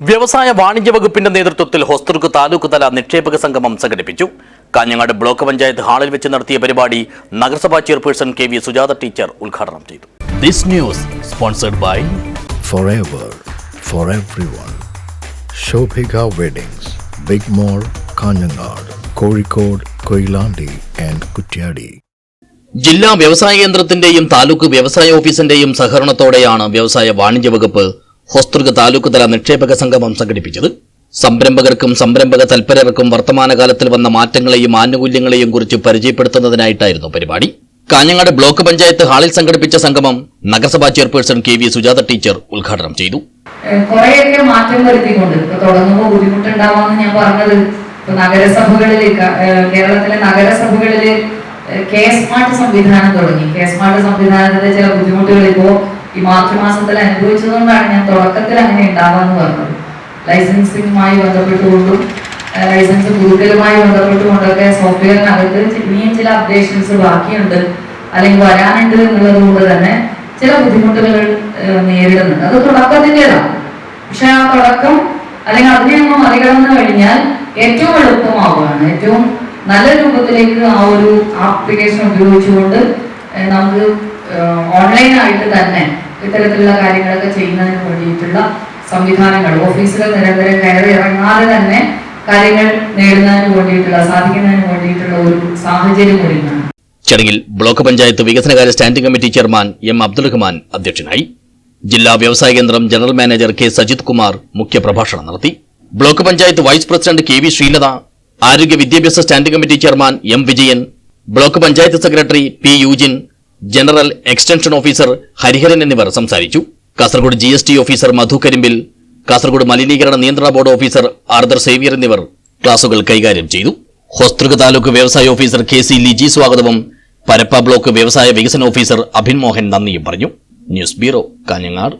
വ്യവസായ വാണിജ്യ വകുപ്പിന്റെ നേതൃത്വത്തിൽ ഹോസ്തുർഗ് താലൂക്ക് തല നിക്ഷേപക സംഗമം സംഘടിപ്പിച്ചു. കാഞ്ഞങ്ങാട് ബ്ലോക്ക് പഞ്ചായത്ത് ഹാളിൽ വെച്ച് നടത്തിയ പരിപാടി നഗരസഭാ chairperson K V Sujatha teacher ഉദ്ഘാടനം ചെയ്തു. This news sponsored by for everyone. Shobhika weddings big Mall, Kanhangad Kozhikode Koilandi and Kuttiadi ജില്ലാ വ്യവസായ കേന്ദ്രത്തിന്റെയും താലൂക്ക് വ്യവസായ ഓഫീസിന്റെയും സഹകരണത്തോടെയാണ് വ്യവസായ വാണിജ്യ വകുപ്പ് ഹോസ്തുർഗ് താലൂക്ക് തല നിക്ഷേപക സംഗമം സംഘടിപ്പിച്ചത്. സംരംഭകർക്കും സംരംഭക തൽപരർക്കും വർത്തമാനകാലത്തിൽ വന്ന മാറ്റങ്ങളെയും ആനുകൂല്യങ്ങളെയും കുറിച്ച് പരിചയപ്പെടുത്തുന്നതിനായിട്ടായിരുന്നു പരിപാടി. കാഞ്ഞങ്ങാട് ബ്ലോക്ക് പഞ്ചായത്ത് ഹാളിൽ സംഘടിപ്പിച്ച സംഗമം നഗരസഭാ chairperson K V Sujatha teacher ഉദ്ഘാടനം ചെയ്തു. കുറെയൊക്കെ മാറ്റം വരുത്തിക്കൊണ്ട് തുടങ്ങുമ്പോൾ ബുദ്ധിമുട്ടുണ്ടാവാന്ന് ഞാൻ പറഞ്ഞത് നഗരസഭകളിൽ കേരളത്തിലെ നഗരസഭകളിൽ ഏഹ് കെ സ്മാർട്ട് സംവിധാനം തുടങ്ങി. കെ സ്മാർട്ട് സംവിധാനത്തിന്റെ ചില ബുദ്ധിമുട്ടുകൾ ഇപ്പോ ഈ മാർച്ച് മാസത്തിൽ അനുഭവിച്ചതുകൊണ്ടാണ് ഞാൻ തുടക്കത്തിൽ അങ്ങനെ ഉണ്ടാവാന്ന് പറഞ്ഞത്. ലൈസൻസിങ്ങുമായി ബന്ധപ്പെട്ടുകൊണ്ടും ലൈസൻസ് പുതുക്കലുമായി ബന്ധപ്പെട്ടുകൊണ്ടൊക്കെ സോഫ്റ്റ്വെയറിനകത്ത് ഇനിയും ചില അപ്ഡേഷൻസ് ബാക്കിയുണ്ട്. അല്ലെങ്കിൽ വരാനുണ്ട് എന്നുള്ളത് കൊണ്ട് തന്നെ ചില ബുദ്ധിമുട്ടുകൾ നേരിടുന്നുണ്ട്. അത് തുടക്കത്തിന്റെതാണ്. പക്ഷെ ആ തുടക്കം അല്ലെങ്കിൽ അതിനെ ഒന്ന് മറികടന്നു കഴിഞ്ഞാൽ ഏറ്റവും എളുപ്പമാവുകയാണ്. ഏറ്റവും നല്ല രൂപത്തിലേക്ക് ആ ഒരു ആപ്ലിക്കേഷൻ ഉപയോഗിച്ചുകൊണ്ട് നമുക്ക് ഓൺലൈനായിട്ട് തന്നെ ഇത്തരത്തിലുള്ള കാര്യങ്ങളൊക്കെ ചെയ്യുന്നതിന് വേണ്ടിയിട്ടുള്ള സംവിധാനങ്ങൾ ഓഫീസുകൾ നിരന്തരം കയറി ഇറങ്ങാതെ തന്നെ കാര്യങ്ങൾ നേടുന്നതിന് വേണ്ടിയിട്ടുള്ള സാധിക്കുന്നതിന് വേണ്ടിയിട്ടുള്ള ഒരു സാഹചര്യം കൂടിയാണ് ചടങ്ങിൽ ബ്ലോക്ക് പഞ്ചായത്ത് വികസനകാര്യ standing committee chairman M Abdul Rahman അധ്യക്ഷനായി. ജില്ലാ വ്യവസായ കേന്ദ്രം general manager K Sajith Kumar മുഖ്യപ്രഭാഷണം നടത്തി. Block panchayat vice president K V Sreelatha ആരോഗ്യ വിദ്യാഭ്യാസ standing committee chairman M Vijayan block panchayat secretary P Eugene general extension officer Hariharan എന്നിവർ സംസാരിച്ചു. Kasaragod G S T officer Madhu Karimbil Kasaragod മലിനീകരണ നിയന്ത്രണ board officer Arthur Xavier എന്നിവർ ക്ലാസുകൾ കൈകാര്യം ചെയ്തു. ഹോസ്തൃക താലൂക്ക് വ്യവസായ ഓഫീസർ കെ സി ലിജി സ്വാഗതവും പരപ്പ ബ്ലോക്ക് വ്യവസായ വികസന ഓഫീസർ അഭിൻ മോഹൻ നന്ദിയും പറഞ്ഞു. News bureau Kanhangad.